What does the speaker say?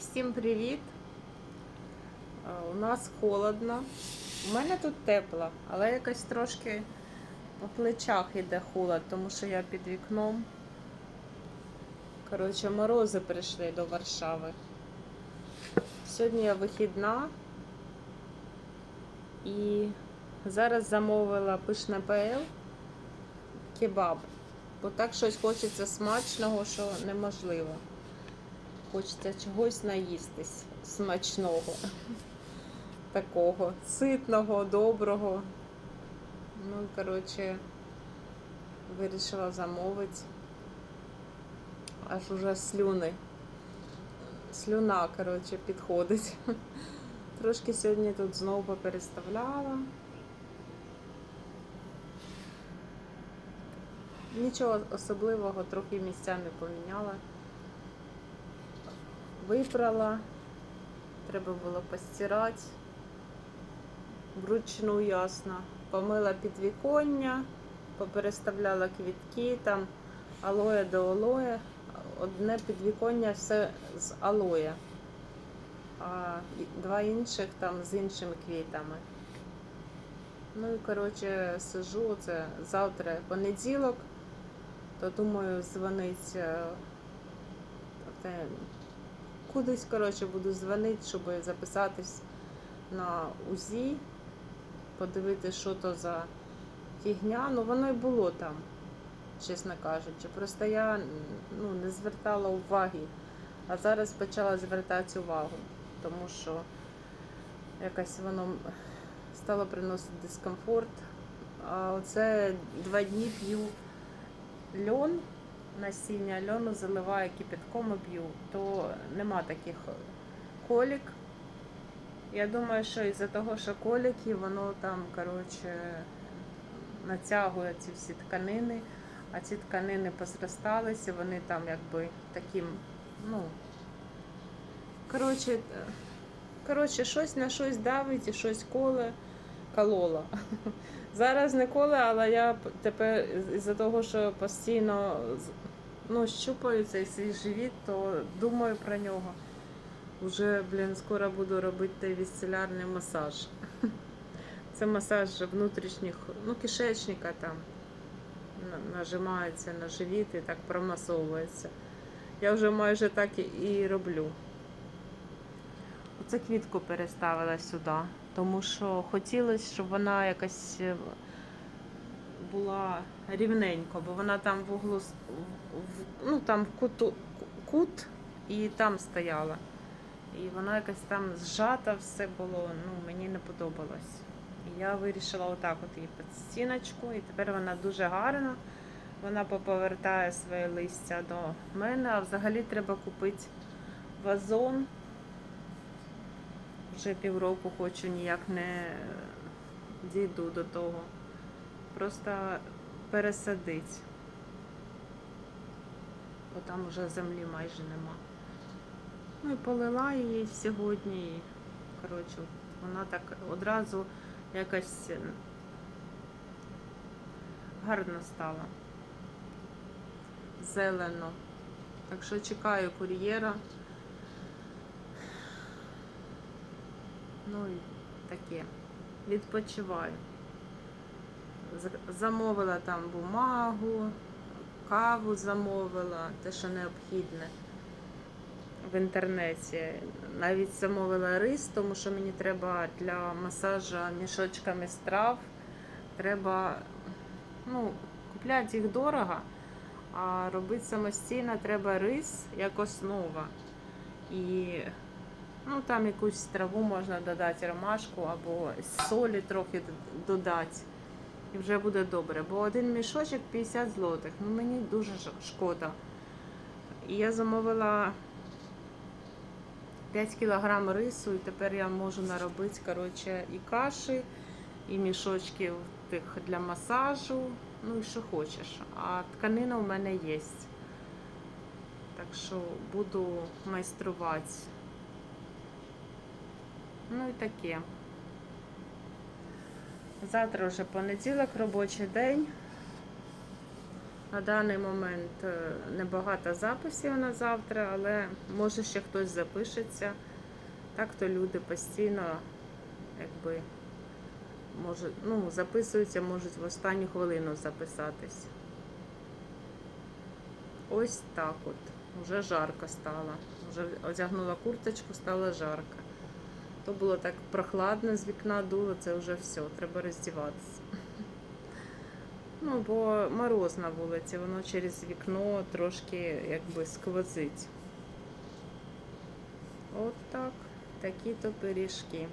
Всім привіт! У нас холодно. У мене тут тепло, але якось трошки по плечах йде холод, тому що я під вікном. Коротше, морози прийшли до Варшави. Сьогодні я вихідна і зараз замовила пишне ПЛ кебаб. Бо так щось хочеться смачного, що неможливо. Хочеться чогось наїстись смачного, такого, ситного, доброго. Ну, коротше, вирішила замовити. Аж уже слюни. Слюна, коротше, підходить. Трошки сьогодні тут знову попереставляла. Нічого особливого, трохи місцями поміняла. Випрала, треба було постирати. Вручну ясно. Помила підвіконня, попереставляла квітки, там алоє до алоє. Одне підвіконня все з алоє, а два інших там з іншими квітами. Ну і коротше сижу, це завтра понеділок, то думаю дзвонить е, кудись, коротше, буду дзвонити, щоб записатись на УЗІ, подивитися, що то за фігня. Ну воно й було там, чесно кажучи. Просто я ну, не звертала уваги, а зараз почала звертати увагу, тому що якось воно стало приносити дискомфорт. А оце два дні п'ю льон, насіння льону заливаю кипятком і п'ю, то нема таких колік. Я думаю, що із-за того, що коліки, воно там, коротше, натягує ці всі тканини, а ці тканини позросталися, вони там якби таким, ну, коротше, е, коротше, щось на щось давить і щось коле, колола. Зараз не коле, але я тепер із-за того, що постійно ну, щупаю цей свій живіт, то думаю про нього. Уже, блін, скоро буду робити вісцелярний масаж. Це масаж внутрішніх, ну, кишечника там нажимається на живіт і так промасовується. Я вже майже так і роблю. Оце квітку переставила сюди, тому що хотілося, щоб вона якась е, була рівненько, бо вона там в углу, ну там в куту, кут і там стояла. І вона якась там зжата все було, ну мені не подобалось. І я вирішила отак от її під стіночку, і тепер вона дуже гарна. Вона поповертає своє листя до мене, а взагалі треба купити вазон. Вже півроку хочу ніяк не дійду до того. Просто пересадити. Бо там вже землі майже нема. Ну і полила її сьогодні. І, коротше, вона так одразу якось е, гарно стала. Зелено. Так що чекаю кур'єра. Ну і таке. Відпочиваю. Замовила там бумагу, каву замовила, те, що необхідне в інтернеті. Навіть замовила рис, тому що мені треба для масажу мішочками страв. Треба ну, купляти їх дорого, а робити самостійно треба рис як основа. І ну, там якусь траву можна додати, ромашку або солі трохи додати. І вже буде добре. Бо один мішочок 50 злотих. Ну мені дуже шкода. І я замовила 5 кг рису, і тепер я можу наробити коротше, і каші, і мішочків тих для масажу. Ну і що хочеш. А тканина у мене є. Так що буду майструвати. Ну і таке. Завтра вже понеділок, робочий день. На даний момент е, небагато записів на завтра, але може ще хтось запишеться. Так то люди постійно якби може, ну, записуються, можуть в останню хвилину записатись. Ось так от. Уже жарко стало. Вже одягнула курточку, стало жарко. То було так прохладно з вікна дуло, це вже все, треба роздіватися. Ну, бо мороз на вулиці, воно через вікно трошки якби сквозить. От так, такі то пиріжки.